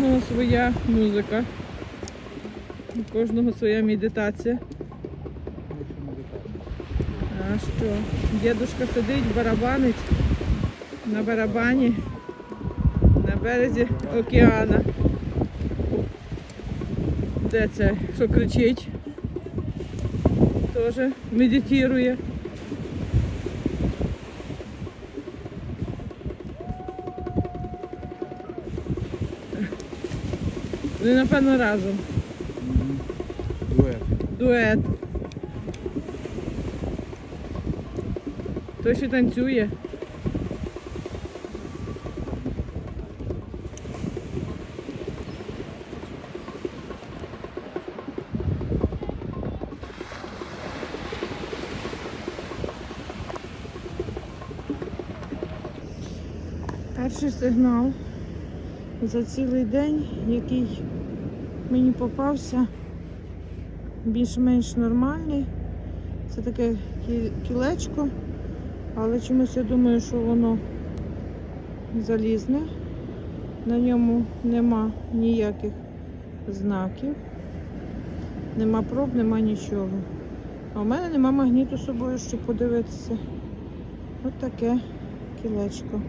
кожного своя музика. У кожного своя медитація. А що? Дідушка сидить, барабанить на барабані на березі океана. Де це? Що кричить? Теж медитує. Вони, напевно, разом. Дует. Дует. Той, що танцює. Перший сигнал за цілий день, який мені попався, більш-менш нормальний. Це таке кілечко, але чомусь я думаю, що воно залізне. На ньому нема ніяких знаків, нема проб, нема нічого. А у мене нема магніту з собою, щоб подивитися. От таке кілечко.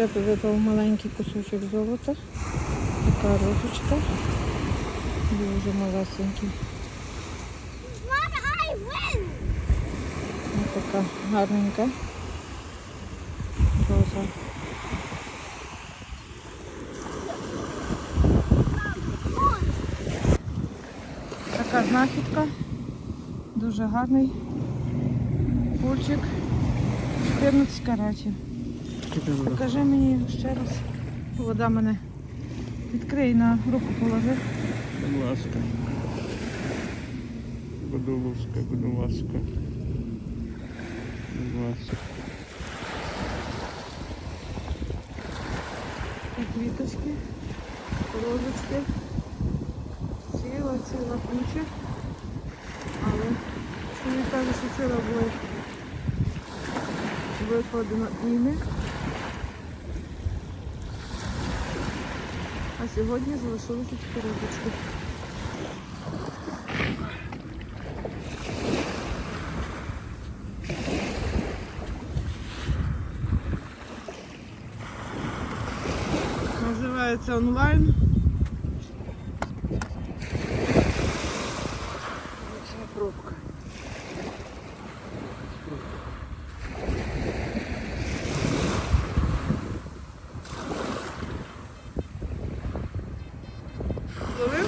Ще випав маленький кусочок золота. Така розочка. Дуже малесенький. Ось така гарненька. Роза. Така знахідка. Дуже гарний. Пульчик. 14 каратів. Покажи мені ще раз. Вода мене відкрий на руку положи. Будь ласка. Будь ласка, будь ласка. Будь ласка. Квіточки, розочки. Ціла, ціла куча. Але чоловік каже, що вчора було викладено ім'я. А сьогодні залишилося тільки рибочки. Називається онлайн. Це пробка. Зловив?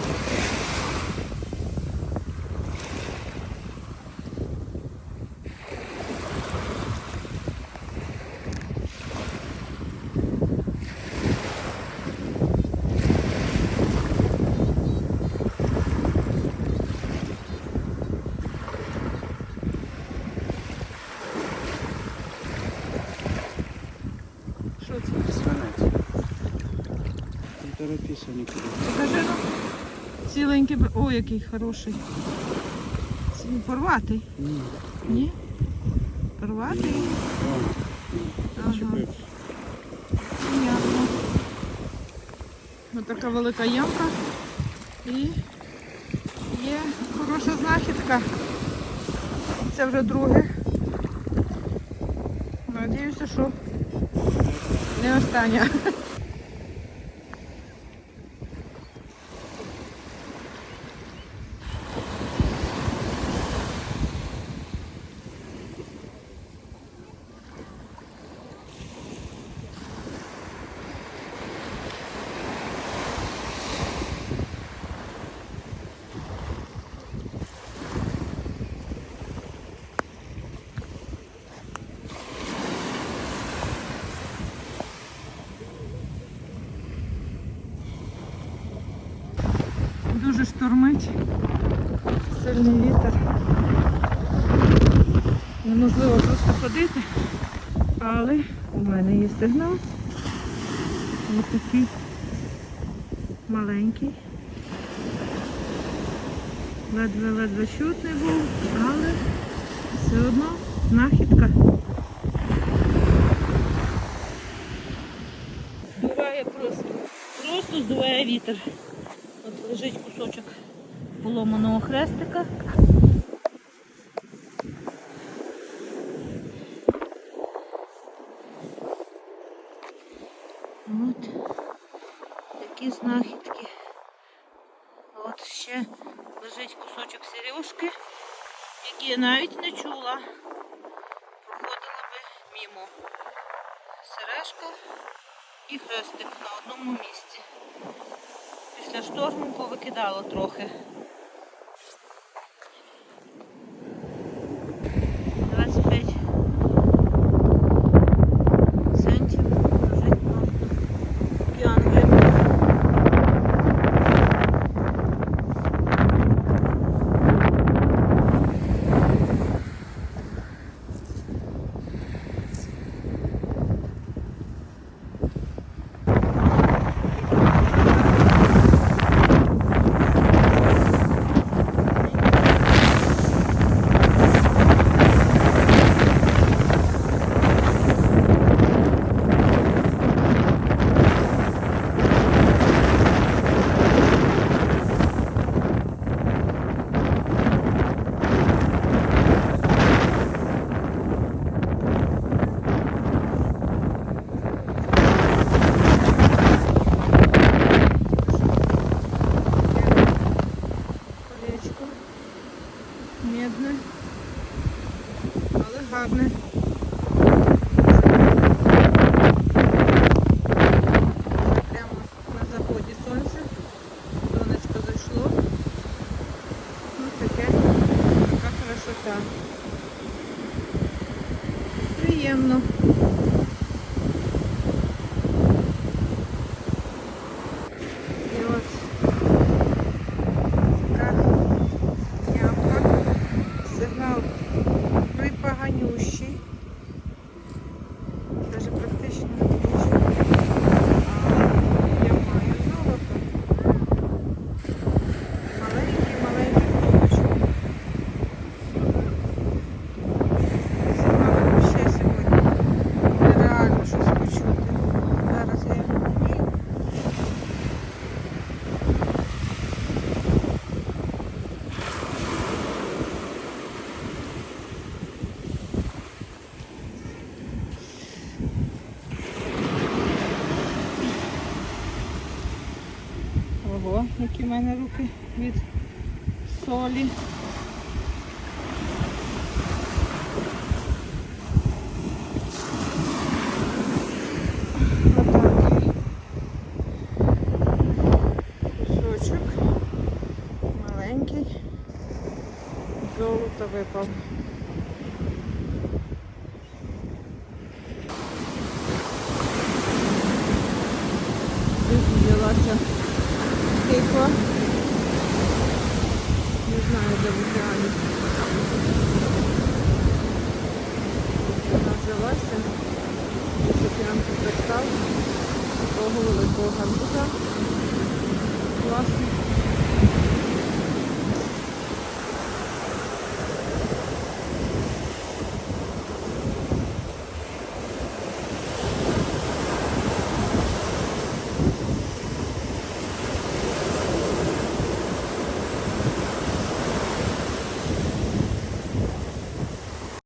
Що це? Свинець. Покажи ну. Ціленький. О, який хороший. Ці- Порватий. Ні. Ні? Порватий? Ага. Понятно. Ось така велика ямка. І є хороша знахідка. Це вже друге. Надіюся, що не остання. штурмить. Сильний вітер. Неможливо просто ходити, але у мене є сигнал. Ось такий маленький. Ледве-ледве чутний був, але все одно знахідка. Здуває просто, просто здуває вітер. Лежить кусочок поломаного хрестика. От такі знахідки. От ще лежить кусочок сережки, який я навіть не чула. Проходила би мімо. Сережка і хрестик на одному місці. Після шторму повикидало трохи. Гарне. Прямо на заході сонця. Сонечко зайшло. Ну таке. Така красота. Приємно. І от така ямка. Сигнал припоганющий. Даже практично не бачу. А я маю золото. Маленький, маленький кусочок. Сигнали ще сьогодні. Нереально щось почути. Зараз я їх Ого, які в мене руки від солі. Кусочок. Маленький. Золото випав. Де. Вона взялася. Океан покристав. Такого великого гарбуза. Класно.